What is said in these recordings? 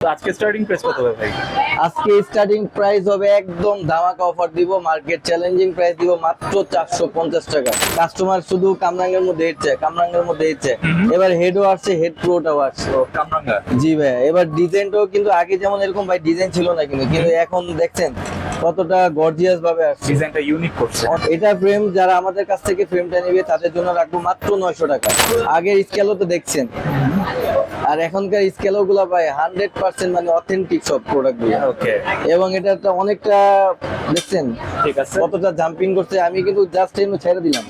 আজকে starting price কত হবে ভাই? আজকে স্টার্টিং প্রাইস হবে একদম ধামাকা অফার দিব মার্কেট চ্যালেঞ্জিং প্রাইস দিব মাত্র চারশো পঞ্চাশ টাকা। কাস্টমার শুধু কামরাঙ্গের মধ্যে কামরাঙ্গের মধ্যে হেঁটছে এবার হেডও আসছে হেড প্রোটাও আসছে। কামরাঙ্গা? জি ভাই এবার ডিজাইনটাও কিন্তু আগে যেমন এরকম ভাই ডিজাইন ছিল না কিন্তু কিন্তু এখন দেখছেন কতটা গর্জিয়াস ভাবে ডিজাইনটা ইউনিক করছে। এটা ফ্রেম যারা আমাদের কাছ থেকে ফ্রেমটা নেবে তাদের জন্য রাখব মাত্র নয়শো টাকা। আগের স্কেলও তো দেখছেন। আর এখনকার স্কেলও গুলা ভাই হান্ড্রেড পার্সেন্ট মানে অথেন্টিক সব প্রোডাক্টগুলো। ওকে এবং এটা একটা অনেকটা দেখছেন? ঠিক আছে। কতটা জাম্পিং করছে আমি কিন্তু জাস্ট এমনি ছেড়ে দিলাম।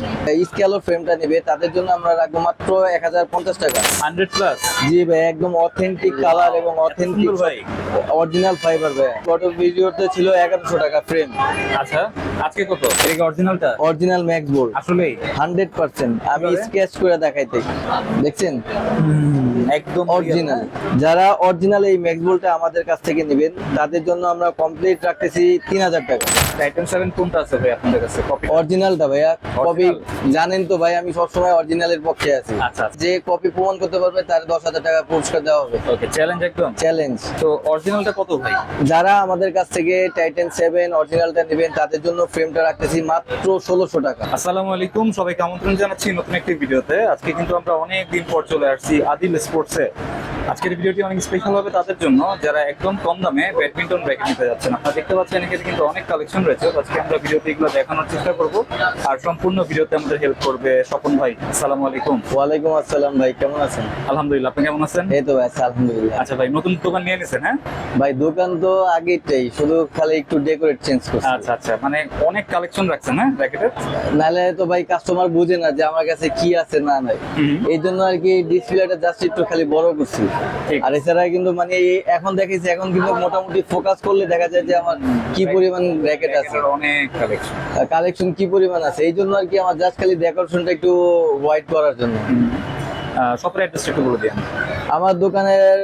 স্কেলো ফ্রেমটা নেবে তাদের জন্য আমরা রাখব মাত্র এক হাজার পঞ্চাশ টাকা। হান্ড্রেড প্লাস জি ভাই একদম অথেন্টিক কালার এবং অথেন্টিক ভাই। অরিজিনাল ফাইবার ভাই। ফটো ভিডিওতে ছিল এগারোশো টাকা ফ্রেম আচ্ছা আজকে কত? অরিজিনালটা original max board hundred percent. আমি স্কেচ করে দেখাইতে দেখছেন? একদম অরিজিনাল যারা অরিজিনাল এই ম্যাক্স বোর্ডটা আমাদের কাছ থেকে নেবেন তাদের জন্য আমরা কমপ্লিট রাখতেছি তিন হাজার টাকা। টাইটান সেভেন কোনটা আছে ভাই আপনাদের কাছে? কপি অরিজিনালটা ভাইয়া। কপি জানেন তো ভাই আমি সবসময় অরিজিনালের পক্ষে আছি। আচ্ছা যে কপি প্রমাণ করতে পারবে তার দশ হাজার টাকা পুরস্কার দেওয়া হবে। ওকে চ্যালেঞ্জ একদম? চ্যালেঞ্জ তো অরিজিনালটা কত ভাই? যারা আমাদের কাছ থেকে টাইটেন সেভেন অরিজিনালটা নেবেন তাদের জন্য ফ্রেমটা রাখতেছি মাত্র ষোলোশো টাকা। আসসালামু আলাইকুম সবাইকে আমন্ত্রণ জানাচ্ছি নতুন একটি ভিডিওতে। আজকে কিন্তু আমরা অনেক দিন পর চলে আসছি আদিল স্পোর্টসে। আজকের ভিডিওটি অনেক স্পেশাল হবে তাদের জন্য যারা একদম কম দামে ব্যাডমিন্টন র্যাকেট নিতে যাচ্ছেন। আপনারা দেখতে পাচ্ছেন এখানে কিন্তু অনেক কালেকশন রয়েছে। আজকে আমরা ভিডিওতে এগুলো দেখানোর চেষ্টা করব। আর সম্পূর্ণ ভিডিওতে আমাদের হেল্প করবে স্বপন ভাই। আসসালামু আলাইকুম। ওয়ালাইকুম আসসালাম ভাই কেমন আছেন? আলহামদুলিল্লাহ আপনি কেমন আছেন? এই তো ভাই আলহামদুলিল্লাহ। আচ্ছা ভাই নতুন দোকান নিয়ে নিছেন হ্যাঁ? ভাই দোকান তো আগেরটাই শুধু খালি একটু ডেকোরেট চেঞ্জ করছি। আচ্ছা আচ্ছা মানে অনেক কালেকশন রাখছেন হ্যাঁ র্যাকেটের নাহলে তো ভাই কাস্টমার বুঝে না যে আমার কাছে কি আছে না নাই। এই জন্য আর কি ডিসপ্লেটা জাস্ট একটু খালি বড় করছি। আর এছাড়া কিন্তু মানে এখন দেখেছি এখন কিন্তু মোটামুটি ফোকাস করলে দেখা যায় যে আমার কি পরিমাণ র্যাকেট আছে। অনেক কালেকশন কালেকশন কি পরিমাণ আছে? এই জন্য আর কি আমার জাস্ট খালি ডেকোরেশনটা একটু হোয়াইট করার জন্য। শপের অ্যাড্রেসটা একটু বলে দিন। আমার দোকানের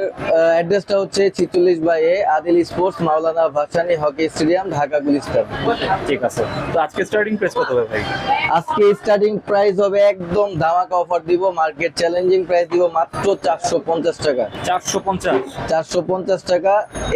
অ্যাড্রেসটা হচ্ছে ছিচল্লিশ by A Adil sports Maulana Bhasani hockey stadium Dhaka Gulistan ঠিক আছে। তো আজকে স্টার্টিং প্রাইস কত হবে ভাই? আজকে স্টার্টিং প্রাইস হবে একদম ধামাকা অফার দিব মার্কেট চ্যালেঞ্জিং প্রাইস দিব মাত্র চারশো পঞ্চাশ টাকা। চারশো পঞ্চাশ? চারশো পঞ্চাশ টাকা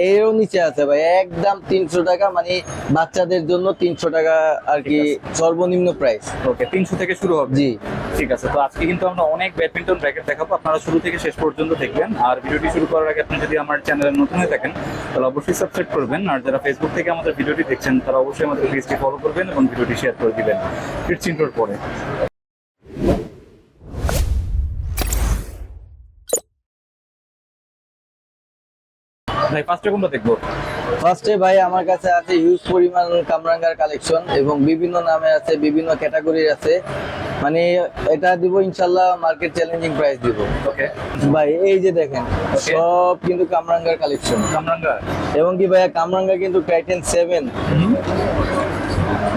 এরও নিচে আছে ভাই একদম তিনশো টাকা মানে বাচ্চাদের জন্য তিনশো টাকা আর কি সর্বনিম্ন প্রাইস ওকে তিনশো থেকে শুরু হবে। জি। ঠিক আছে তো আজকে কিন্তু আমরা অনেক ব্যাডমিন্টন র্যাকেট দেখাবো। আপনারা শুরু থেকে শেষ পর্যন্ত দেখবেন। আর ভিডিওটি শুরু করার আগে আপনি যদি আমার চ্যানেলে নতুন হয়ে থাকেন, তাহলে অবশ্যই সাবস্ক্রাইব করবেন। আর যারা ফেসবুক থেকে আমাদের ভিডিওটি দেখছেন, তারা অবশ্যই আমাদের পেজটি ফলো করবেন এবং ভিডিওটি শেয়ার করে দিবেন। ফিরছি পরে। ভাই ফার্স্টে কোনটা দেখব? ফার্স্টে ভাই, আমার কাছে আছে হিউজ পরিমাণ কামরাঙ্গার কালেকশন এবং বিভিন্ন নামে আছে, বিভিন্ন ক্যাটাগরির আছে। মানে এটা দিব ইনশাল্লাহ মার্কেট চ্যালেঞ্জিং প্রাইস দিব। ওকে ভাই এই যে দেখেন সব কিন্তু কামরাঙ্গার কালেকশন কামরাঙ্গা এবং কি ভাইয়া কামরাঙ্গা কিন্তু টাইটেন সেভেন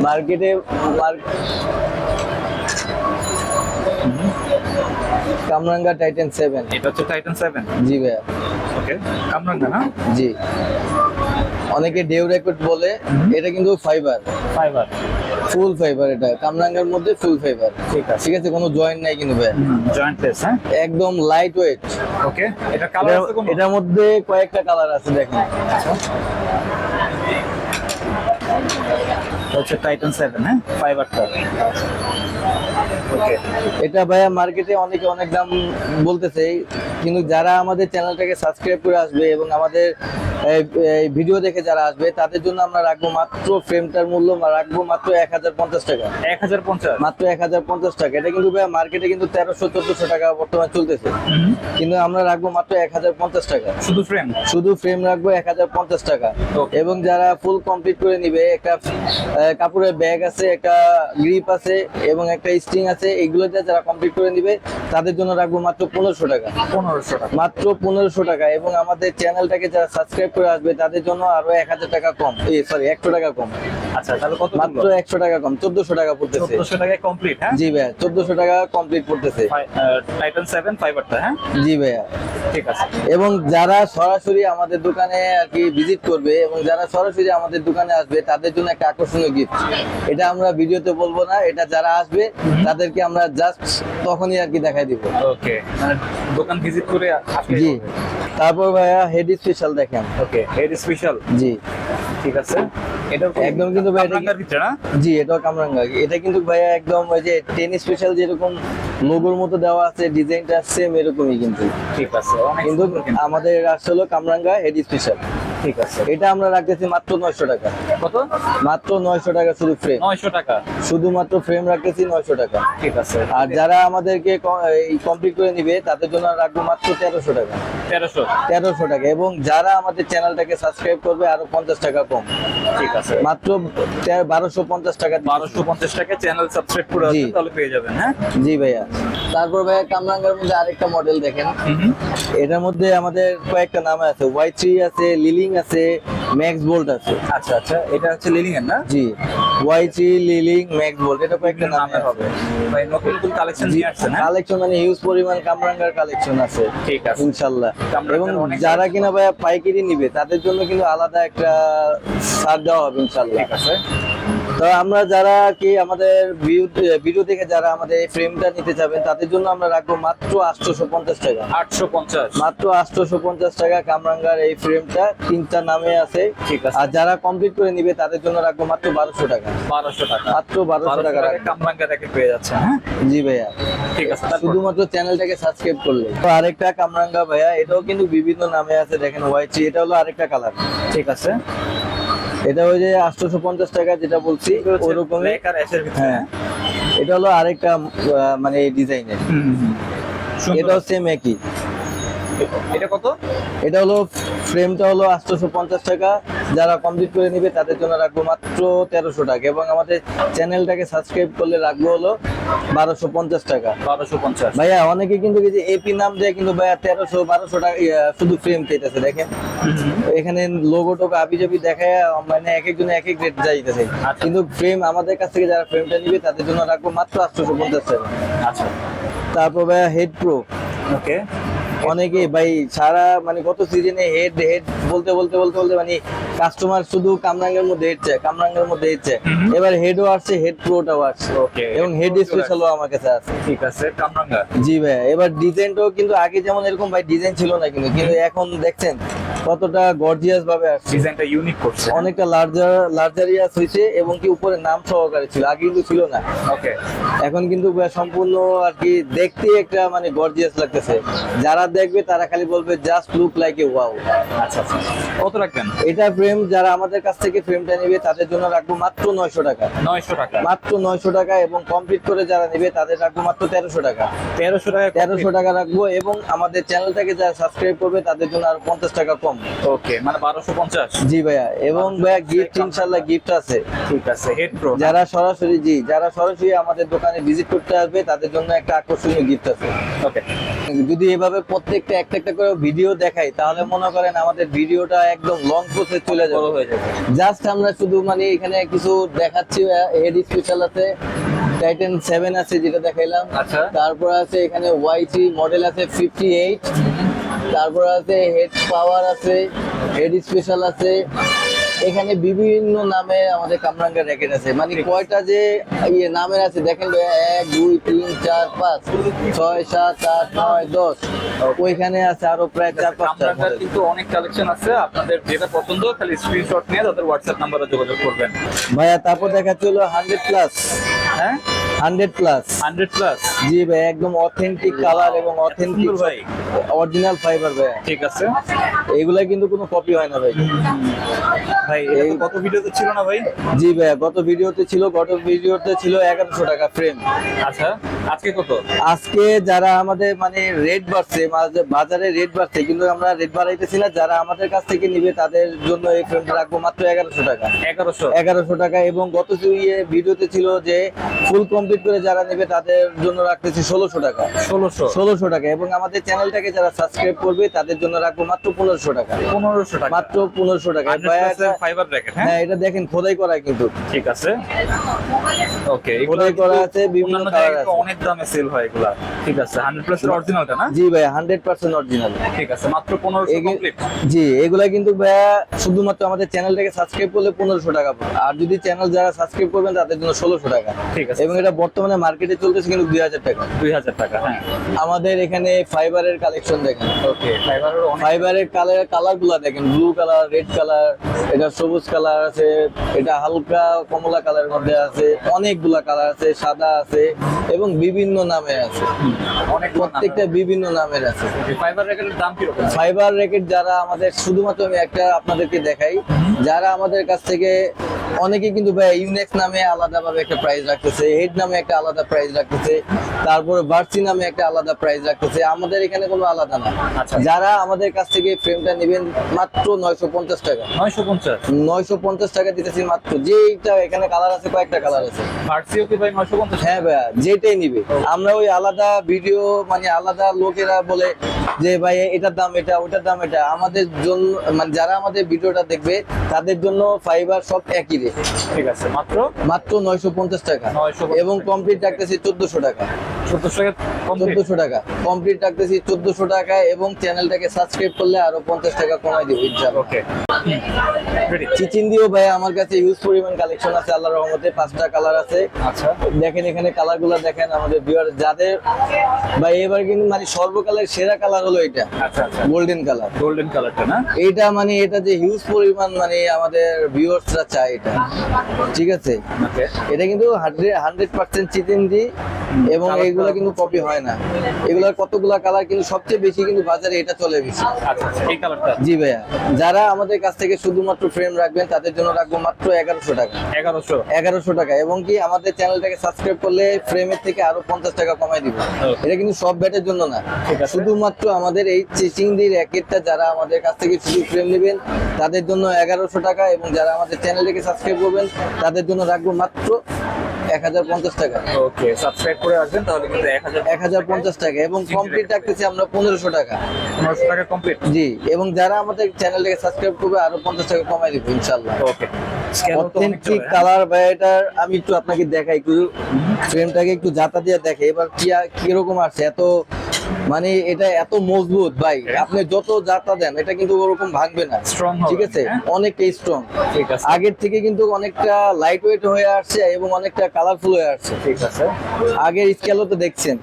মার্কেটে কামরাঙ্গা টাইটেন সেভেন এটা হচ্ছে টাইটেন সেভেন জি ভাইয়া। ওকে কামরাঙ্গা না? জি। অনেকে ডেউ রেকর্ড বলে এটা কিন্তু ফাইবার ফাইবার ফুল ফাইবার এটা। কামরাঙ্গার মধ্যে ফুল ফাইবার ঠিক আছে। ঠিক আছে কোনো জয়েন্ট নাই কিন্তু ভাইয়া জয়েন্টলেস হ্যাঁ? একদম লাইট ওয়েট ওকে এটা কালার আছে কোন? এটার মধ্যে কয়েকটা কালার আছে দেখেন। হচ্ছে টাইটান সেভেন হ্যাঁ? ফাইবারটা ওকে এটা ভাইয়া মার্কেটে অনেকে অনেক দাম বলতেছে কিন্তু যারা আমাদের চ্যানেলটাকে সাবস্ক্রাইব করে আসবে এবং আমাদের ভিডিও দেখে যারা আসবে তাদের জন্য আমরা রাখব মাত্র ফ্রেমটার মূল্য রাখব মাত্র এক হাজার পঞ্চাশ টাকা। এক হাজার পঞ্চাশ? মাত্র এক হাজার পঞ্চাশ টাকা। এটা কিন্তু ভাইয়া মার্কেটে কিন্তু তেরোশো চোদ্দশো টাকা বর্তমানে চলতেছে। কিন্তু আমরা রাখব মাত্র এক হাজার পঞ্চাশ টাকা। শুধু ফ্রেম শুধু ফ্রেম রাখব এক হাজার পঞ্চাশ টাকা. এবং যারা ফুল কমপ্লিট করে নিবে একটা কাপড়ের ব্যাগ আছে একটা গ্রিপ আছে এবং একটা স্ট্রিং আছে এগুলোতে যারা কমপ্লিট করে নিবে তাদের জন্য রাখব মাত্র পনেরোশো টাকা। পনেরোশো টাকা। মাত্র পনেরোশো টাকা। এবং আমাদের চ্যানেলটাকে যারা সাবস্ক্রাইব করে আসবে তাদের জন্য আরও এক হাজার টাকা কম। এই সরি একশো টাকা কম। আচ্ছা তাহলে কত মাত্র একশো টাকা কম চোদ্দশো টাকা পড়তেছে। চোদ্দশো টাকায় কমপ্লিট হ্যাঁ? জি ভাইয়া চোদ্দশো টাকা কমপ্লিট পড়তেছে। টাইটান সেভেন ফাইবারটা হ্যাঁ? জি ভাইয়া। ঠিক আছে। এবং যারা সরাসরি আমাদের দোকানে আর কি ভিজিট করবে এবং যারা সরাসরি আমাদের দোকানে আসবে তাদের জন্য একটা আকর্ষণীয় গিফট এটা আমরা ভিডিওতে বলব না এটা যারা আসবে তাদেরকে আমরা জাস্ট তখনই আর কি দেখাই দিব। ওকে মানে দোকান ভিজিট করে আসলে জি। তারপর ভাইয়া হেড স্পেশাল দেখেন ওকে হেড স্পেশাল জি। ঠিক আছে। এটা একদম কিন্তু ভাই কামরাঙ্গার ভিতরে না? জি এটাও কামরাঙ্গা। এটা কিন্তু ভাইয়া একদম ওই যে টেন স্পেশাল যেরকম লোগোর মতো দেওয়া আছে ডিজাইনটা সেম এরকমই কিন্তু। ঠিক আছে কিন্তু আমাদের আসলে কামরাঙ্গা হেড স্পেশাল ঠিক আছে। এটা আমরা রাখতেছি মাত্র নয়শো টাকা। কত? মাত্র নয়শো টাকা শুধু ফ্রেম নয়শো টাকা। শুধুমাত্র ফ্রেম রাখতেছি নয়শো টাকা। ঠিক আছে। আর যারা আমাদেরকে এই কমপ্লিট করে নিবে তাদের জন্য রাখব মাত্র তেরোশো টাকা। তেরোশো। তেরোশো টাকা। এবং যারা আমাদের চ্যানেলটাকে সাবস্ক্রাইব করবে আরও পঞ্চাশ টাকা কম। ঠিক আছে। মাত্র বারোশো পঞ্চাশ টাকা। বারোশো পঞ্চাশ টাকা চ্যানেল সাবস্ক্রাইব করে। তাহলে পেয়ে যাবেন হ্যাঁ? জি ভাইয়া। তারপর ভাইয়া কামরাঙ্গার মধ্যে আরেকটা মডেল দেখেন। এটার মধ্যে আমাদের কয়েকটা নাম আছে। ওয়াই থ্রি আছে লিলিং আছে ম্যাক্স বোল্ট আছে। আচ্ছা আচ্ছা এটা হচ্ছে লিলিং এর না? জি। Y three Lining max bolt এটা কয়েকটা নামে হবে। ভাই নতুন নতুন কালেকশন নিয়ে আসছেন না কালেকশন মানে হিউজ পরিমাণ কামরাঙ্গার কালেকশন আছে। ঠিক আছে। ইনশাল্লাহ। কামরাঙ্গার এবং যারা কিনা ভাইয়া পাইকারি নিবে তাদের জন্য কিন্তু আলাদা একটা ছাড় দেওয়া হবে ইনশাল্লাহ। ঠিক আছে। তো আমরা যারা কি আমাদের ভিডিও দেখে যারা আমাদের এই ফ্রেমটা নিতে চাবেন তাদের জন্য আমরা রাখব মাত্র আটশোশো পঞ্চাশ টাকা। আটশো পঞ্চাশ। মাত্র আটশোশো পঞ্চাশ টাকা কামরাঙ্গার এই ফ্রেমটা তিনটা নামে আছে। ঠিক আছে। আর যারা কমপ্লিট করে নিবে তাদের জন্য রাখব মাত্র বারোশো টাকা। বারোশো টাকা। মাত্র বারোশো টাকা কামরাঙ্গা রেখে পেয়ে যাচ্ছে হ্যাঁ? জি ভাইয়া। ঠিক আছে শুধুমাত্র চ্যানেলটাকে সাবস্ক্রাইব করলে। তো আরেকটা কামরাঙ্গা ভাইয়া এটাও কিন্তু বিভিন্ন নামে আছে দেখেন ওয়াইট এটা হলো আরেকটা কালার ঠিক আছে। এটা ওই যে আটশোশো পঞ্চাশ টাকা যেটা বলছি ওরকমই হ্যাঁ। এটা হলো আরেকটা মানে ডিজাইনের। এটাও সেম একই। এটা কত? এটা হলো ফ্রেমটা হলো আটশোশো পঞ্চাশ টাকা। যারা কমপ্লিট করে নিবে তাদের জন্য রাখব মাত্র তেরোশো টাকা। এবং আমাদের চ্যানেলটাকে সাবস্ক্রাইব করলে রাখব হলো বারোশো পঞ্চাশ টাকা। বারোশো পঞ্চাশ। ভাইয়া অনেকে কিন্তু যে এপি নাম দেয় কিন্তু ভাইয়া তেরোশো বারোশো টাকা শুধু ফ্রেম কেটেছে দেখেন। এখানে লোগো টোগো আবি জাবি দেখায় মানে এক একজনে এক এক রেট যাইতেছে। আচ্ছা। কিন্তু ফ্রেম আমাদের কাছ থেকে যারা ফ্রেমটা নিবে তাদের জন্য রাখব মাত্র আটশোশো পঞ্চাশ টাকা। আচ্ছা। তারপর ভাইয়া হেড প্রো ওকে অনেকে ভাই সারা মানে গত সিজনে হেড হেড বলতে বলতে বলতে বলতে মানে কাস্টমার শুধু কামরাঙ্গের মধ্যে হেড চায় কামরাঙ্গের মধ্যে হেড চায় এবার হেডও আসছে হেড প্রোটাও আসছে। এবং হেড স্পেশালও আমার কাছে আছে। ঠিক আছে কামরাঙ্গা। জি ভাই এবার ডিজাইনটাও কিন্তু আগে যেমন এরকম ভাই ডিজাইন ছিল না কিন্তু কিন্তু এখন দেখছেন কতটা গর্জিয়াস ভাবে আসছে। ডিজাইনটা ইউনিক করছে। অনেকটা লার্জার লার্জারিয়াস হয়েছে এবং কি উপরে নাম সহকারে ছিল আগে কিন্তু ছিল না। ওকে এখন কিন্তু সম্পূর্ণ আর কি দেখতে একটা মানে গর্জিয়াস লাগতেছে। যারা দেখবে তারা খালি বলবে just look like a wow আচ্ছা আচ্ছা। কত রাখবেন? এটা ফ্রেম যারা আমাদের কাছ থেকে ফ্রেমটা নেবে তাদের জন্য রাখব মাত্র নয়শো টাকা। নয়শো টাকা। মাত্র নয়শো টাকা এবং কমপ্লিট করে যারা নেবে তাদের রাখব মাত্র তেরোশো টাকা। তেরোশো টাকা তেরোশো টাকা রাখব এবং আমাদের চ্যানেলটাকে যারা সাবস্ক্রাইব করবে তাদের জন্য আর পঞ্চাশ টাকা কম। ওকে মানে বারোশো পঞ্চাশ। জি ভাইয়া। এবং ভাইয়া গিফট ইনশাল্লাহ গিফট আছে। ঠিক আছে হেড প্রো যারা সরাসরি জি যারা সরাসরি আমাদের দোকানে ভিজিট করতে আসবে তাদের জন্য একটা আকর্ষণীয় গিফট আছে। ওকে যদি এভাবে প্রত্যেকটা একটা একটা করে ভিডিও দেখাই তাহলে মনে করেন আমাদের ভিডিওটা একদম লং প্রসেস চলে যাবে। হয়ে যাবে। জাস্ট আমরা শুধু মানে এখানে কিছু দেখাচ্ছি হেড স্পেশাল আছে টাইটেন সেভেন আছে যেটা দেখাইলাম। আচ্ছা। তারপর আছে এখানে ওয়াই থ্রি মডেল আছে ফিফটি এইট তারপর আছে হেড পাওয়ার আছে হেড স্পেশাল আছে। এখানে বিভিন্ন নামে আমাদের কামরাঙ্গা র্যাকেট আছে। মানে কয়টা যে ইয়ে নামের আছে দেখেন এক দুই তিন চার পাঁচ ছয় সাত আট নয় দশ। ওইখানে আছে আরও প্রায় চার পাঁচটা। কিন্তু অনেক কালেকশন আছে। আপনাদের যেটা পছন্দ খালি স্ক্রিনশট নিয়ে তাদের হোয়াটসঅ্যাপ নাম্বারে যোগাযোগ করবেন। ভাইয়া তারপর দেখাচ্ছে হলো হান্ড্রেড প্লাস হ্যাঁ? হান্ড্রেড প্লাস হান্ড্রেড প্লাস জি ভাই একদম অথেন্টিক কালার এবং অথেন্টিক ভাই। অরিজিনাল ফাইবার ভাই। ঠিক আছে। এগুলা কিন্তু কোনো কপি হয় না ভাই। ভাই গত ভিডিওতে ছিল না ভাই? জি ভাই গত ভিডিওতে ছিল গত ভিডিওতে ছিল এগারোশো টাকা ফ্রেম আচ্ছা আজকে কত? আজকে যারা আমাদের মানে রেট বাড়ছে বাজারে রেট বাড়ছে কিন্তু আমরা রেট বাড়াইতেছি না যারা আমাদের কাছ থেকে নিবে তাদের জন্য এই ফ্রেমটা রাখব মাত্র এগারোশো টাকা। এগারোশো? এগারোশো টাকা এবং গত ভিডিওতে ছিল যে ফুল কমপ্লিট করে যারা নেবে তাদের জন্য রাখতেছি ষোলোশো টাকা। ষোলোশো? ষোলোশো টাকা এবং আমাদের চ্যানেলটাকে যারা সাবস্ক্রাইব করবে তাদের জন্য রাখব মাত্র পনেরোশো টাকা। পনেরোশো টাকা। মাত্র পনেরোশো টাকা। ভাইয়া এটা- ফাইবার র্যাকেট হ্যাঁ? এটা দেখেন খোদাই করা কিন্তু। ঠিক আছে। ওকে খোদাই করা আছে বিভিন্ন কালার আছে। অনেক দামে সেল হয় এগুলা। ঠিক আছে হান্ড্রেড প্লাস অরিজিনালটা না? জি ভাই হান্ড্রেড পার্সেন্ট অরিজিনাল ঠিক আছে মাত্র পনেরোশো কমপ্লিট জি এগুলা কিন্তু ভাইয়া শুধুমাত্র আমাদের চ্যানেলটাকে সাবস্ক্রাইব করলে পনেরোশো টাকা পড়বে। আর যদি চ্যানেল যারা সাবস্ক্রাইব করবেন তাদের জন্য ষোলোশো টাকা। ঠিক আছে। এবং এটা বর্তমানে মার্কেটে চলতেছে কিন্তু দুই হাজার টাকা। দুই হাজার টাকা হ্যাঁ। আমাদের এখানে ফাইবারের কালেকশন দেখেন। ওকে ফাইবারের ফাইবারের কালার কালারগুলা দেখেন ব্লু কালার রেড কালার এটা সবুজ কালার আছে এটা হালকা কমলা কালারের মধ্যে আছে অনেকগুলা কালার আছে সাদা আছে এবং বিভিন্ন নামে আছে। অনেক প্রত্যেকটা বিভিন্ন নামের আছে। ফাইবার র্যাকেটের দাম কি রকম ফাইবার রেকেট যারা আমাদের শুধুমাত্র আমি একটা আপনাদেরকে দেখাই যারা আমাদের কাছ থেকে অনেকে কিন্তু ভাই ইউনেক্স নামে আলাদাভাবে একটা প্রাইস রাখতেছে হেড নামে একটা আলাদা প্রাইস রাখতেছে তারপরে বার্সি নামে একটা আলাদা প্রাইস রাখতেছে। আমাদের এখানে কোনো আলাদা না। আচ্ছা। যারা আমাদের কাছ থেকে ফ্রেমটা নেবেন মাত্র নয়শো পঞ্চাশ টাকা। নয়শো পঞ্চাশ? নয়শো পঞ্চাশ টাকা দিতেছি মাত্র। যেইটা এখানে কালার আছে কয়েকটা কালার আছে। ভার্সিও কি ভাই নয়শো পঞ্চাশ? হ্যাঁ ভাইয়া যেটাই নিবে। আমরা ওই আলাদা ভিডিও মানে আলাদা লোকেরা বলে যে ভাই এটার দাম এটা ওটার দাম এটা। আমাদের জন্য মানে যারা আমাদের ভিডিওটা দেখবে তাদের জন্য ফাইবার সব একই। ঠিক আছে মাত্র? মাত্র নয়শো পঞ্চাশ টাকা। এবং কমপ্লিট রাখতেছি চোদ্দশো টাকা। চোদ্দশো টাকা কমপ্লিট টাকা। রাখতেছি চোদ্দশো টাকা এবং চ্যানেলটাকে সাবস্ক্রাইব করলে আরও পঞ্চাশ টাকা কমাই দিব ওকে চিচিন্দিও ভাই আমার কাছে ইউজ পরিমাণ কালেকশন আছে আল্লাহ রহমতে পাঁচটা কালার আছে। আচ্ছা। দেখেন এখানে কালারগুলো দেখেন আমাদের ভিউয়ার যাদের ভাই এবার কিন্তু মানে সর্বকালের সেরা কালার হলো এটা। আচ্ছা আচ্ছা। গোল্ডেন কালার গোল্ডেন কালারটা না? এইটা মানে এটা যে হিউজ পরিমাণ মানে আমাদের ভিউয়ার্সরা চায় এটা ঠিক আছে? এটা কিন্তু হান্ড্রেড পার্সেন্ট চিকেনজি এবং টা- কিন্তু কপি হয় না। এগুলোর কতগুলা কালার কিন্তু সবচেয়ে বেশি কিন্তু বাজারে এটা চলে বেশি। আচ্ছা আচ্ছা জি ভাইয়া। যারা আমাদের কাছ থেকে শুধুমাত্র ফ্রেম রাখবেন তাদের জন্য রাখব মাত্র এগারোশো টাকা। এগারোশো? এগারোশো টাকা এবং কি আমাদের চ্যানেলটাকে সাবস্ক্রাইব করলে ফ্রেমের থেকে আরও পঞ্চাশ টাকা কমাই দিব। এটা কিন্তু সব ব্যাটের জন্য না। শুধুমাত্র আমাদের এই চিচিংদি র্যাকেটটা যারা আমাদের কাছ থেকে শুধু ফ্রেম নেবেন তাদের জন্য এগারোশো টাকা এবং যারা আমাদের চ্যানেলটাকে সাবস্ক্রাইব করবেন। তাদের জন্য রাখব মাত্র এক হাজার পঞ্চাশ টাকা। ওকে সাবস্ক্রাইব করে আসবেন তাহলে কিন্তু এক হাজার এক হাজার পঞ্চাশ টাকা এবং কমপ্লিট রাখতেছি আমরা পনেরোশো টাকা। পনেরোশো টাকা কমপ্লিট জি এবং যারা আমাদের চ্যানেলটাকে সাবস্ক্রাইব করবে আরও পঞ্চাশ টাকা কমাই দিব ইনশাল্লাহ ওকে অথেন্টিক হ্যাঁ? কালার বা এটার আমি একটু আপনাকে দেখাই একটু ফ্রেমটাকে একটু জাতা দিয়ে দেখে এবার কি কীরকম আসছে? এত মানে এটা এত মজবুত ভাই। আপনি যত জাতা দেন এটা কিন্তু ওরকম ভাঙবে না। হবে, ঠিক আছে? হ্যাঁ? অনেকটা স্ট্রং ঠিক আছে। আগের থেকে কিন্তু অনেকটা লাইট ওয়েট হয়ে আসছে এবং অনেকটা কালারফুল হয়ে আসছে। ঠিক আছে। আগের স্কেলও তো দেখছেন।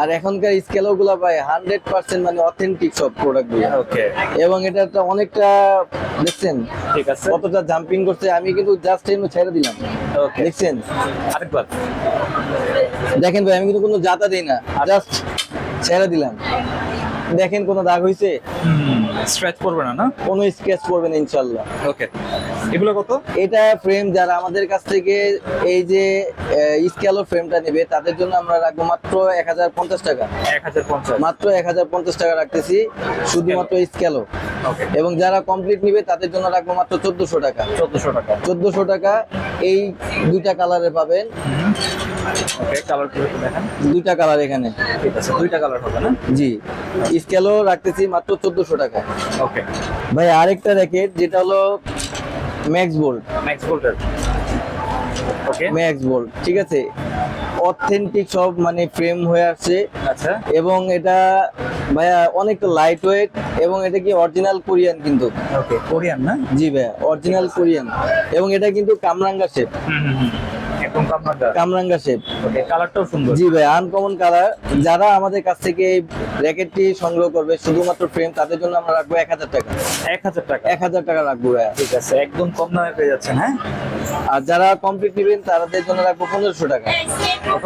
আর এখনকার স্কেলও গুলা ভাই হান্ড্রেড পার্সেন্ট মানে অথেন্টিক সব প্রোডাক্টগুলো। ওকে এবং এটা অনেকটা দেখছেন? ঠিক আছে। কতটা জাম্পিং করছে আমি কিন্তু জাস্ট এমনি ছেড়ে দিলাম। ওকে দেখছেন? আরেকবার। দেখেন ভাই আমি কিন্তু কোনো জাতা দিই না। জাস্ট ছেড়ে দিলাম। দেখেন কোনো দাগ হইছে? স্ট্রেচ করবে না না? কোনো স্কেচ না ইনশাল্লাহ। ওকে এগুলো কত? এটা ফ্রেম যারা আমাদের কাছ থেকে এই যে স্কেলো ফ্রেমটা নেবে তাদের জন্য আমরা রাখব মাত্র এক হাজার পঞ্চাশ টাকা। এক হাজার পঞ্চাশ। মাত্র এক হাজার পঞ্চাশ টাকা রাখতেছি শুধুমাত্র স্কেলো এবং যারা কমপ্লিট নিবে তাদের জন্য রাখব মাত্র চোদ্দশো টাকা। চোদ্দশো টাকা। চোদ্দশো টাকা এই দুইটা কালারে পাবেন। দুইটা কালার এখানে। দুইটা কালার হবে না? জি স্কেলও রাখতেছি মাত্র চোদ্দশো টাকা। ওকে ভাই আরেকটা র্যাকেট যেটা হলো ম্যাক্স বোল্ট ম্যাক্স ভোল্টের ওকে ম্যাক্স বোল্ট ঠিক আছে? অথেন্টিক সব মানে ফ্রেম হয়ে আসছে। আচ্ছা। এবং এটা ভাইয়া অনেকটা লাইট ওয়েট এবং এটা কি অরিজিনাল কোরিয়ান কিন্তু? ওকে কোরিয়ান না? জি ভাইয়া অরিজিনাল কোরিয়ান এবং এটা কিন্তু কামরাঙ্গা শেপ হুম হুম হুম। একদম কামরাঙ্গা শেপ ওকে কালারটাও সুন্দর। জি ভাই আনকমন কালার যারা আমাদের কাছ থেকে এই র্যাকেটটি সংগ্রহ করবে শুধুমাত্র ফ্রেম তাদের জন্য আমরা রাখব এক হাজার টাকা। এক হাজার টাকা। এক হাজার টাকা রাখব ভাইয়া। ঠিক আছে একদম কম দামে পেয়ে যাচ্ছেন হ্যাঁ? আর যারা কমপ্লিট নেবেন তাদের জন্য রাখব পনেরোশো টাকা। কত?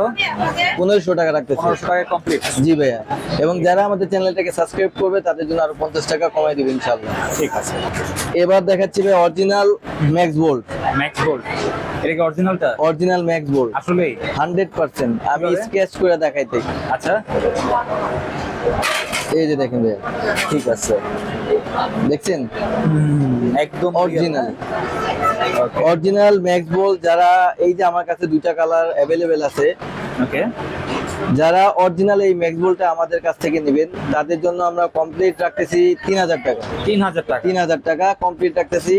পনেরোশো টাকা রাখতেছি। পনেরোশো টাকা কমপ্লিট জি ভাইয়া। এবং যারা আমাদের চ্যানেলটাকে সাবস্ক্রাইব করবে তাদের জন্য আরও পঞ্চাশ টাকা কমাই দিবে ইনশাল্লাহ ঠিক আছে। এবার দেখাচ্ছি ভাই original max bolt max gold এটা কি অরিজিনালটা অরিজিনাল ম্যাক্স বোর্ড আসলে? হান্ড্রেড পার্সেন্ট আমি স্কেচ করে দেখাইতে আচ্ছা। এই যে দেখেন ভাই ঠিক আছে। দেখছেন? একদম অরিজিনাল অরিজিনাল ম্যাক্স বল যারা এই যে আমার কাছে দুইটা কালার অ্যাভেলেবেল আছে ওকে যারা অরিজিনাল এই ম্যাক্সবলটা আমাদের কাছ থেকে নেবেন তাদের জন্য আমরা কমপ্লিট রাখতেছি তিন হাজার টাকা। তিন হাজার টাকা। তিন হাজার টাকা কমপ্লিট রাখতেছি।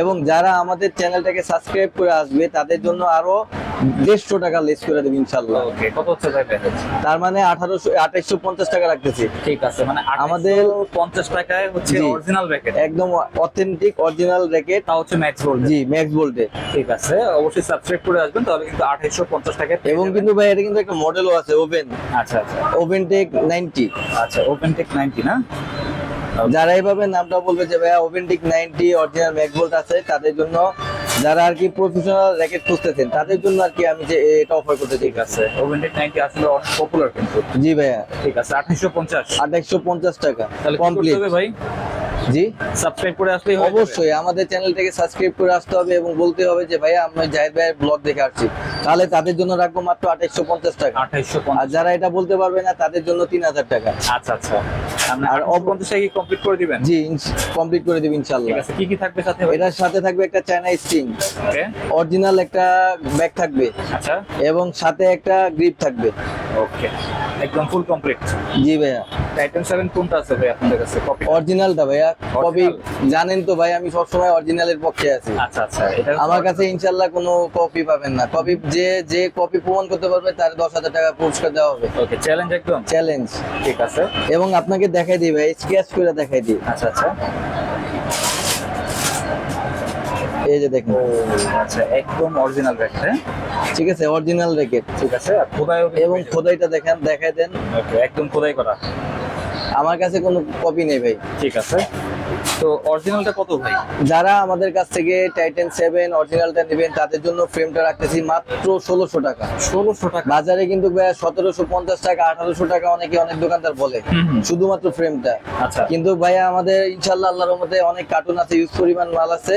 এবং যারা আমাদের চ্যানেলটাকে সাবস্ক্রাইব করে আসবে তাদের জন্য আরও দেড়শো টাকা লেস করে দেবো ইনশাল্লাহ কত হচ্ছে তার মানে আঠারোশো আঠাইশশো পঞ্চাশ টাকা রাখতেছি। ঠিক আছে মানে আমাদের পঞ্চাশ টাকায় হচ্ছে অরিজিনাল ব্যাকেট একদম অথেন্টিক অরিজিনাল র্যাকেট তা হচ্ছে ম্যাক্স গোল্ড জি ম্যাক্স ভোল্টে ঠিক আছে অবশ্যই সাবস্ক্রাইব করে আসবেন তাহলে কিন্তু আঠাইশশো পঞ্চাশ টাকা এবং কিন্তু ভাই এটা কিন্তু একটা মডেলও আছে ওভেন আচ্ছা আচ্ছা। ওভেন টেক নাইনটি আচ্ছা ওভেন টেক নাইনটি না? যারা এইভাবে নামটা বলবে যে ভাইয়া oven tech ninety original max bolt আছে তাদের জন্য যারা আর কি প্রফেশনাল র্যাকেট খুঁজতেছেন তাদের জন্য আর কি আমি যে এটা অফার করতে ঠিক আছে। ওপেন টেক নাইনটি আসলে অনেক পপুলার কিন্তু। জি ভাইয়া। ঠিক আছে আঠাইশশো পঞ্চাশ। আঠাইশশো পঞ্চাশ টাকা। কমপ্লিট হবে ভাই? জি? সাবস্ক্রাইব করে আসলে অবশ্যই আমাদের চ্যানেলটাকে সাবস্ক্রাইব করে আসতে হবে এবং বলতে হবে যে ভাইয়া আমি জাহিদ ভাইয়ের ব্লগ দেখে আসছি। তাহলে তাদের জন্য রাখব মাত্র আঠাইশশো পঞ্চাশ টাকা। আঠাইশশো আর যারা এটা বলতে পারবে না তাদের জন্য তিন হাজার টাকা। আচ্ছা আচ্ছা। আর আর অপঞ্চাশ টাকা কি কমপ্লিট করে দিবেন? জি কমপ্লিট করে দিবি ঠিক ইনশাল্লাহ আছে কি কি থাকবে সাথে? এটার সাথে থাকবে একটা চায়না স্টিং ওকে অরিজিনাল একটা ব্যাগ থাকবে। আচ্ছা। এবং সাথে একটা গ্রিপ থাকবে। ওকে একদম ফুল কমপ্লিট জি ভাইয়া। টাইটান সেভেন কোনটা আছে ভাই আপনাদের কাছে? কপি অরিজিনালটা ভাইয়া। কপি জানেন তো ভাই আমি সবসময় অরিজিনালের পক্ষে আছি। আচ্ছা আচ্ছা। এটা আমার কাছে ইনশাল্লাহ কোনো কপি পাবেন না। কপি যে যে কপি প্রমাণ করতে পারবে তার দশ হাজার টাকা পুরস্কার দেওয়া হবে। ওকে চ্যালেঞ্জ একদম? চ্যালেঞ্জ ঠিক আছে। এবং আপনাকে দেখাই দিই ভাই স্কেচ করে দেখাই দিই। আচ্ছা আচ্ছা। এই যে দেখুন। আচ্ছা একদম অরিজিনাল হ্যাঁ? ঠিক আছে অরিজিনাল র্যাকেট ঠিক আছে। কিন্তু এবং খোদাইটা দেখেন দেখাই দেন। একদম খোদাই করা। আমার কাছে কোনো কপি নেই ভাই। ঠিক আছে। তো অরিজিনালটা কত ভাই? যারা আমাদের কাছ থেকে টাইটেন সেভেন অরিজিনালটা নেবেন তাদের জন্য ফ্রেমটা রাখতেছি মাত্র ষোলোশো টাকা। ষোলোশো টাকা। বাজারে কিন্তু সতেরোশো পঞ্চাশ টাকা আঠারোশো টাকা অনেকে অনেক দোকানদার বলে। শুধুমাত্র ফ্রেমটা আচ্ছা। কিন্তু ভাইয়া আমাদের ইনশাল্লাহ আল্লাহর মধ্যে অনেক কার্টুন আছে ইউজ পরিমাণ মাল আছে।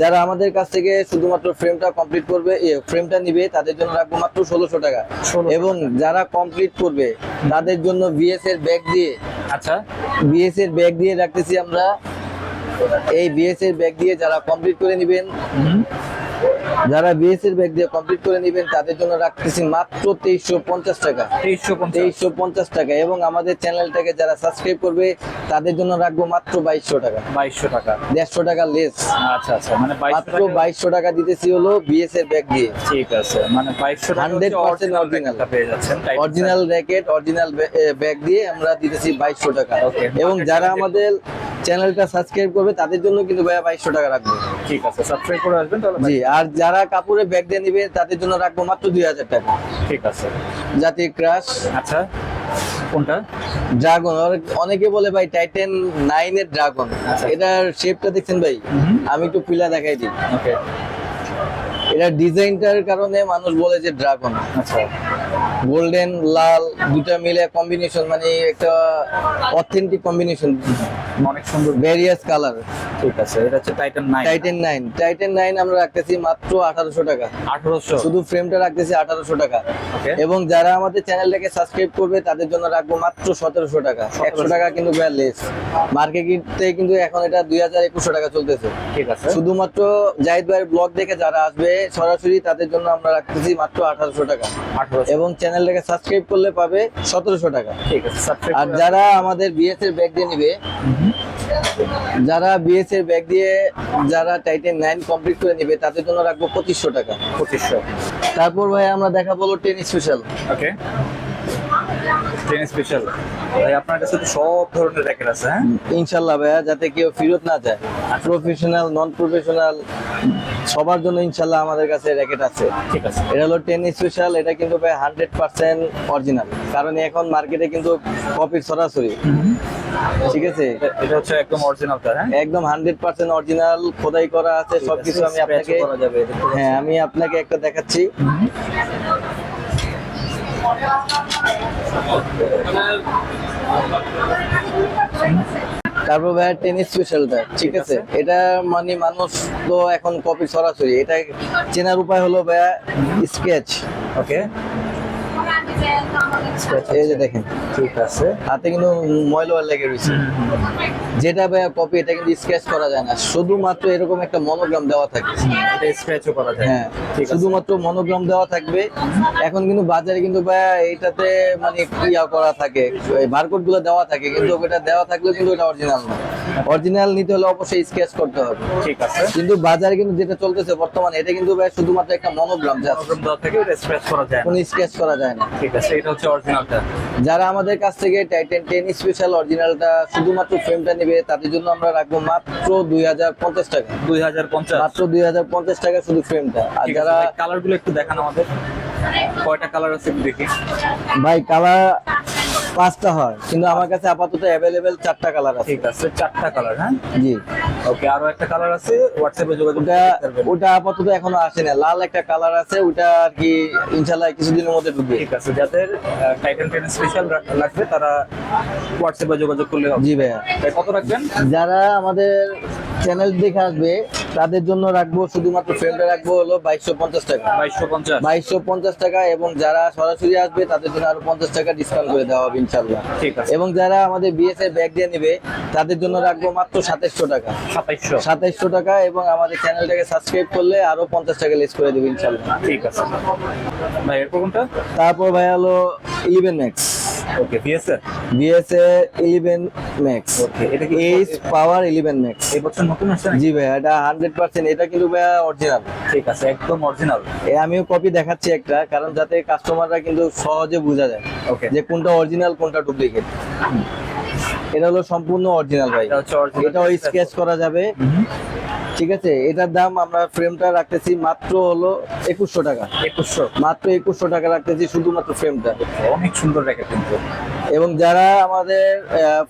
যারা আমাদের কাছ থেকে শুধুমাত্র ফ্রেমটা কমপ্লিট করবে ফ্রেমটা নিবে তাদের জন্য রাখব মাত্র ষোলোশো টাকা। 1600 এবং যারা কমপ্লিট করবে তাদের জন্য বিএস এর ব্যাগ দিয়ে আচ্ছা। বিএস এর ব্যাগ দিয়ে রাখতেছি আমরা এই বিএস এর ব্যাগ দিয়ে যারা কমপ্লিট করে নেবেন যারা বিএস এর ব্যাগ দিয়ে কমপ্লিট করে নেবেন তাদের জন্য রাখতেছি মাত্র তেইশশো পঞ্চাশ টাকা। তেইশশো পঞ্চাশ। টাকা এবং আমাদের চ্যানেলটাকে যারা সাবস্ক্রাইব করবে তাদের জন্য রাখব মাত্র বাইশশো টাকা। বাইশশো টাকা। দেড়শো টাকা লেস আচ্ছা আচ্ছা মানে মাত্র বাইশশো টাকা দিতেছি হলো বিএস এর ব্যাগ দিয়ে। ঠিক আছে মানে বাইশশো টাকা 100% original original racket original bag দিয়ে আমরা দিতেছি বাইশশো টাকা। এবং যারা আমাদের চ্যানেলটা সাবস্ক্রাইব করবে তাদের জন্য কিন্তু ভাইয়া বাইশশো টাকা রাখব। ঠিক আছে সাবস্ক্রাইব করে আসবেন তাহলে জি আর যারা কাপড়ে ব্যাগ দিয়ে নিবে তাদের জন্য রাখব মাত্র দুই হাজার টাকা। ঠিক আছে। জাতি ক্রাশ। আচ্ছা কোনটা? ড্রাগন অনেকে বলে ভাই টাইটেন নাইন এর ড্রাগন। আচ্ছা। এটার শেপটা দেখছেন ভাই? আমি একটু পিলা দেখাই দিই। ওকে এটা ডিজাইনটার কারণে মানুষ বলে যে ড্রাগন। আচ্ছা। গোল্ডেন লাল দুটা মিলে কম্বিনেশন মানে একটা অথেন্টিক কম্বিনেশন অনেক সুন্দর। ভ্যারিয়াস কালার ঠিক আছে এটা হচ্ছে Titan nine Titan nine Titan nine আমরা রাখতেছি মাত্র আঠারোশো টাকা। আঠারোশো? শুধু ফ্রেমটা রাখতেছি আঠারোশো টাকা। ওকে এবং যারা আমাদের চ্যানেলটাকে সাবস্ক্রাইব করবে তাদের জন্য রাখব মাত্র সতেরোশো টাকা। একশো টাকা কিন্তু লেস মার্কেটে কিন্তু এখন এটা দুই হাজার একুশশো টাকা চলতেছে। ঠিক আছে। শুধুমাত্র জাহিদ ভাইয়ের ব্লগ দেখে যারা আসবে সরাসরি তাদের জন্য আমরা রাখতেছি মাত্র আঠারোশো টাকা। আঠারোশো এবং চ্যানেলটাকে সাবস্ক্রাইব করলে পাবে সতেরোশো টাকা। ঠিক আছে আর যারা আমাদের বিএস এর ব্যাগ দিয়ে নিবে যারা বিএস এর ব্যাগ দিয়ে যারা টাইটেন নাইন কমপ্লিট করে নিবে তাদের জন্য রাখব পঁচিশশো টাকা। পঁচিশশো। তারপর ভাই আমরা দেখা বলো ten special okay ten special ভাই আপনার কাছে তো সব ধরনের র্যাকেট আছে হ্যাঁ? ইনশাল্লাহ ভাইয়া যাতে কেউ ফেরত না যায়। প্রফেশনাল নন প্রফেশনাল সবার জন্য ইনশাল্লাহ আমাদের কাছে র্যাকেট আছে। ঠিক আছে। এটা হলো টেন স্পেশাল এটা কিন্তু ভাই হান্ড্রেড পার্সেন্ট অরিজিনাল কারণ এখন মার্কেটে কিন্তু কপি সরাসরি। ঠিক আছে? এটা- হচ্ছে একদম অরিজিনালটা হ্যাঁ? একদম হান্ড্রেড পার্সেন্ট অরিজিনাল খোদাই করা আছে সবকিছু আমি আপনাকে। হ্যাঁ আমি আপনাকে একটা দেখাচ্ছি। তারপর ভাই টেনিস স্পেশালটা ঠিক আছে? এটা মানে মানুষ তো এখন কপি সরাসরি। এটা চেনার উপায় হলো ভাইয়া স্কেচ ওকে এই যে দেখেন। ঠিক আছে। হাতে কিন্তু ময়লা লেগে রয়েছে। যেটা ভাইয়া কপি এটা কিন্তু স্কেচ করা যায় না। শুধুমাত্র এরকম একটা মনোগ্রাম দেওয়া থাকে এটা স্ক্র্যাচও করা যায়। হ্যাঁ শুধুমাত্র মনোগ্রাম দেওয়া থাকবে। এখন কিন্তু বাজারে কিন্তু ভাইয়া এটাতে মানে ইয়া করা থাকে বারকোডগুলো দেওয়া থাকে। কিন্তু ওটা দেওয়া থাকলে কিন্তু এটা অরিজিনাল না। অরিজিনাল নিতে হলে অবশ্যই স্কেচ করতে হবে। ঠিক আছে। কিন্তু বাজারে কিন্তু যেটা চলতেছে বর্তমানে এটা কিন্তু ভাই শুধুমাত্র একটা মনোগ্রাম থেকে এটা স্ক্র্যাচ করা যায় কোনো স্কেচ করা যায় না। ঠিক আছে এটা হচ্ছে অরিজিনালটা যারা আমাদের কাছ থেকে টাইটেন টেন স্পেশাল অরিজিনালটা শুধুমাত্র ফ্রেমটা নেবে তাদের জন্য আমরা রাখব মাত্র দুই হাজার পঞ্চাশ টাকা। দুই হাজার পঞ্চাশ। মাত্র দুই হাজার পঞ্চাশ টাকা শুধু ফ্রেমটা আর যারা আছে কালারগুলো একটু দেখান আমাদের। কয়টা কালার আছে দেখি। ভাই কালার পাঁচটা হয়। কিন্তু আমার কাছে আপাতত অ্যাভেলেবেল চারটা কালার আছে। ঠিক আছে চারটা কালার হ্যাঁ? জি। ওকে আরও একটা কালার আছে হোয়াটসঅ্যাপে যোগাযোগ ওটা করতে পারবেন। ওটা আপাতত এখনও আসে না। লাল একটা কালার আছে ওটা আর কি ইনশাল্লাহ কিছুদিনের মধ্যে ঢুকবে। ঠিক আছে যাদের টাইটান টেন স্পেশাল লাগবে তারা হোয়াটসঅ্যাপে যোগাযোগ করলে হবে। জি ভাইয়া। ভাই, কত রাখবেন? যারা আমাদের চ্যানেল দেখে আসবে তাদের জন্য রাখব শুধুমাত্র ফ্রেমটা রাখব হলো বাইশশো পঞ্চাশ টাকা। বাইশশো পঞ্চাশ। বাইশশো পঞ্চাশ টাকা এবং যারা সরাসরি আসবে তাদের জন্য আরও পঞ্চাশ টাকা ডিসকাউন্ট করে দেওয়া হবে ইনশাল্লাহ ঠিক আছে। এবং যারা আমাদের বিএসএ ব্যাগ দিয়ে নেবে তাদের জন্য রাখব মাত্র সাতাইশশো টাকা। সাতাইশশো। সাতাইশশো টাকা এবং আমাদের চ্যানেলটাকে সাবস্ক্রাইব করলে আরও পঞ্চাশ টাকা লেস করে দেবে ইনশাল্লাহ ঠিক আছে। ভাই এরপর কোনটা? তারপর ভাই হলো eleven max okay BSA BSA eleven max Okay, এটা কি- এইচ পাওয়ার ইলেভেন ম্যাক্স এই বছর নতুন আসছে জি ভাইয়া এটা হান্ড্রেড পার্সেন্ট এটা কিন্তু ভাইয়া অরিজিনাল ঠিক আছে একদম অরিজিনাল আমিও কপি দেখাচ্ছি একটা কারণ যাতে কাস্টমাররা কিন্তু সহজে বোঝা যায় ওকে যে কোনটা অরিজিনাল কোনটা ডুপ্লিকেট এটা হলো সম্পূর্ণ অরিজিনাল ভাই। এটা এটাও scratch। স্কেচ করা যাবে। ঠিক আছে এটার দাম আমরা ফ্রেমটা রাখতেছি মাত্র হলো একুশশো টাকা। একুশশো। মাত্র একুশশো টাকা রাখতেছি শুধুমাত্র ফ্রেমটা অনেক সুন্দর র্যাকেট কিন্তু। এবং যারা আমাদের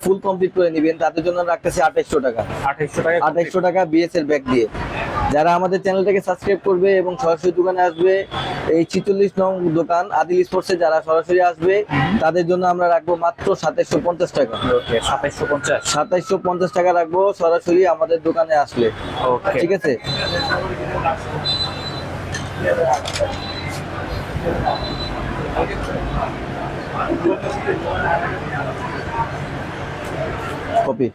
ফুল কমপ্লিট করে নেবেন তাদের জন্য রাখতেছি আঠাইশশো টাকা। আঠাইশশো টাকা আঠাইশশো টাকা বিএস এর ব্যাগ দিয়ে। যারা আমাদের চ্যানেলটাকে সাবস্ক্রাইব করবে এবং সরাসরি দোকানে আসবে এই ছিচল্লিশ নং দোকান আদিল স্পোর্টসে যারা সরাসরি আসবে তাদের জন্য আমরা রাখব মাত্র সাতাইশশো পঞ্চাশ টাকা। ওকে সাতাইশশো পঞ্চাশ। সাতাইশশো পঞ্চাশ টাকা রাখব সরাসরি আমাদের দোকানে আসলে। ওকে। ঠিক আছে? কপি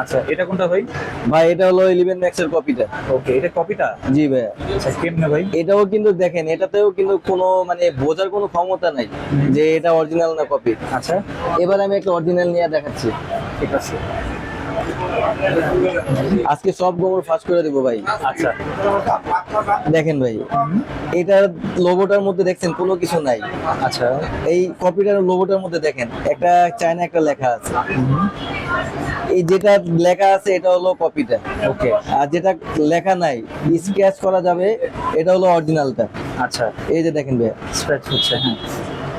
আচ্ছা এটা কোনটা ভাই? ভাই এটা হলো ইলেভেন ম্যাক্স এর কপিটা ওকে এটা কপিটা জি ভাই। আচ্ছা কেমনে ভাই? এটাও কিন্তু দেখেন এটাতেও কিন্তু কোনো মানে বোঝার কোনো ক্ষমতা নাই যে এটা অরিজিনাল না কপি আচ্ছা। এবার আমি একটা অরিজিনাল নিয়ে দেখাচ্ছি। ঠিক আছে। আজকে সব গোবর ফাঁস করে দেবো ভাই। আচ্ছা। দেখেন ভাই এটার লোগোটার মধ্যে দেখছেন কোনো কিছু নাই। আচ্ছা। এই কপিটার লোগোটার মধ্যে দেখেন একটা চায়না একটা লেখা আছে। এই যেটা লেখা আছে এটা হলো কপিটা। ওকে। আর যেটা লেখা নাই স্কেচ করা যাবে এটা হলো অরিজিনালটা আচ্ছা। এই যে দেখেন ভাই। স্ক্র্যাচ হচ্ছে হ্যাঁ।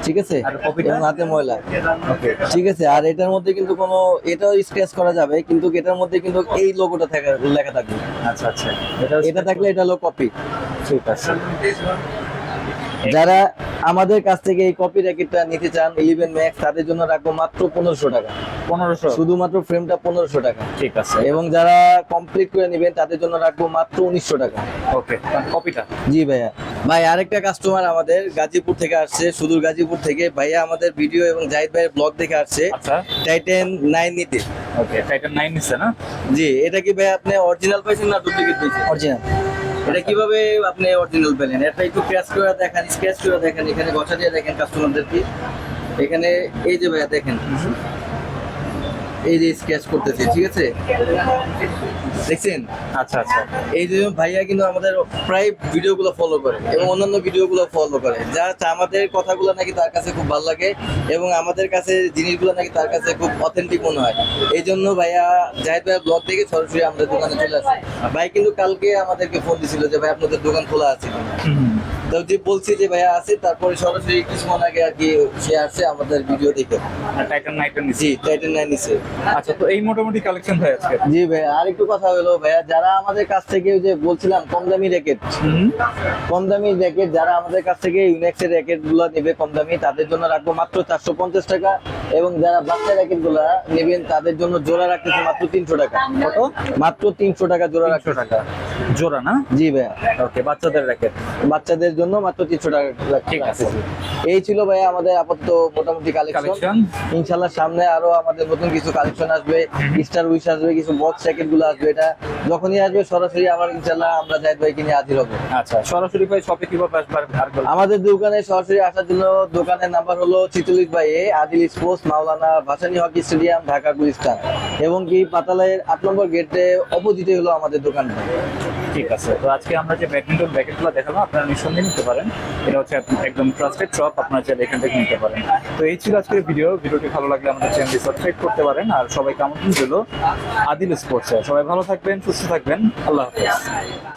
ঠিক আছে? কপিটা? হাতে ময়লা। ঠিক আছে আর এটার মধ্যে কিন্তু কোনো এটাও স্ক্র্যাচ করা যাবে কিন্তু এটার মধ্যে কিন্তু এই লোগোটা থাকে লেখা থাকবে। আচ্ছা আচ্ছা। এটা এটা থাকলে এটা হলো কপি ঠিক আছে। যারা আমাদের কাছ থেকে এই কপি র্যাকেটটা নিতে চান ইলেভেন ম্যাক্স তাদের জন্য রাখব মাত্র পনেরোশো টাকা। পনেরোশো? শুধুমাত্র ফ্রেমটা পনেরোশো টাকা। ঠিক আছে। এবং যারা কমপ্লিট করে নেবেন তাদের জন্য রাখব মাত্র উনিশশো টাকা। ওকে কপিটা জি ভাইয়া। ভাই আরেকটা কাস্টমার আমাদের গাজীপুর থেকে আসছে সুদূর গাজীপুর থেকে। ভাইয়া আমাদের ভিডিও এবং জাহিদ ভাইয়ের ব্লগ দেখে আসছে। আচ্ছা। টাইটেন নাইন নিতে। ওকে টাইটান নাইন নিচ্ছে না? জি এটা কি ভাই আপনি অরিজিনাল পাইছেন না ডুপ্লিকেট পাইছেন? অরিজিনাল এটা কীভাবে আপনি অরিজিনাল পেলেন? এটা একটু ক্র্যাশ করে দেখেন স্ক্র্যাচ করে দেখেন এখানে গছা দিয়ে দেখেন কাস্টমারদেরকে এখানে এই যে ভাইয়া দেখেন। এই যে স্কেচ করতেছে ঠিক আছে? দেখছেন? আচ্ছা আচ্ছা। এই যে ভাইয়া কিন্তু আমাদের প্রায় ভিডিওগুলো ফলো করে এবং অন্যান্য ভিডিওগুলো ফলো করে। যা আমাদের কথাগুলো নাকি তার কাছে খুব ভালো লাগে এবং আমাদের কাছে জিনিসগুলো নাকি তার কাছে খুব অথেন্টিক মনে হয়। এই জন্য ভাইয়া জাহিদ ভাইয়া ব্লগ থেকে সরাসরি আমাদের দোকানে চলে আসে ভাই কিন্তু কালকে আমাদেরকে ফোন দিছিল যে ভাই আপনাদের দোকান খোলা আছে। তো যে বলছি যে ভাইয়া আছে তারপরে সরাসরি কিছুক্ষণ আগে আর কি সে আসছে আমাদের ভিডিও দেখে। টাইটান নাইটান জি টাইটেন নাইন নিছে। আচ্ছা তো এই মোটামুটি কালেকশন ভাই আজকে? জি ভাইয়া আর একটু কথা হলো ভাইয়া যারা আমাদের কাছ থেকে যে বলছিলাম কম দামি র্যাকেট কম দামি র্যাকেট যারা আমাদের কাছ থেকে ইউনেক্সের র্যাকেটগুলো নেবে কম দামি তাদের জন্য রাখব মাত্র চারশো পঞ্চাশ টাকা এবং যারা বাচ্চা র্যাকেটগুলা নেবেন তাদের জন্য জোড়া রাখতেছে মাত্র তিনশো টাকা। কত? মাত্র তিনশো টাকা জোড়া রাখতেছে। টাকা। জোড়া না? জি ভাইয়া। ওকে বাচ্চাদের র্যাকেট বাচ্চাদের জন্য মাত্র তিনশো টাকা ঠিক আছে। এই ছিল ভাইয়া আমাদের আপাতত মোটামুটি কালেকশন ইনশাল্লাহ সামনে আরও আমাদের নতুন কিছু কালেকশন আসবে স্টার উইশ আসবে কিছু বক্স জ্যাকেটগুলো আসবে এটা যখনই আসবে সরাসরি আবার ইনশাল্লাহ আমরা জাহিদ ভাইকে নিয়ে হাজির হব। আচ্ছা সরাসরি ভাই শপে কীভাবে আসবার আমাদের দোকানে সরাসরি আসার জন্য দোকানের নাম্বার হলো চিতলিশ by A Adil sports Maulana Bhasani hockey stadium Dhaka Gulistan. এবং কি পাতালের আট নম্বর গেটে অপোজিটে হলো আমাদের দোকান ঠিক আছে। তো আজকে আমরা যে ব্যাডমিন্টন ব্যাকেটগুলো দেখালাম আপনারা নিঃসন্দেহে নিতে পারেন। এটা হচ্ছে একদম ট্রাস্টেড শপ আপনারা চাইলে এখান থেকে নিতে পারেন। তো এই ছিল আজকের ভিডিও ভিডিওটি ভালো লাগলে আমাদের চ্যানেলটি সাবস্ক্রাইব করতে পারেন। আর সবাইকে আমন্ত্রণ দিল আদিল স্পোর্টসে সবাই ভালো থাকবেন, সুস্থ থাকবেন। আল্লাহ হাফেজ।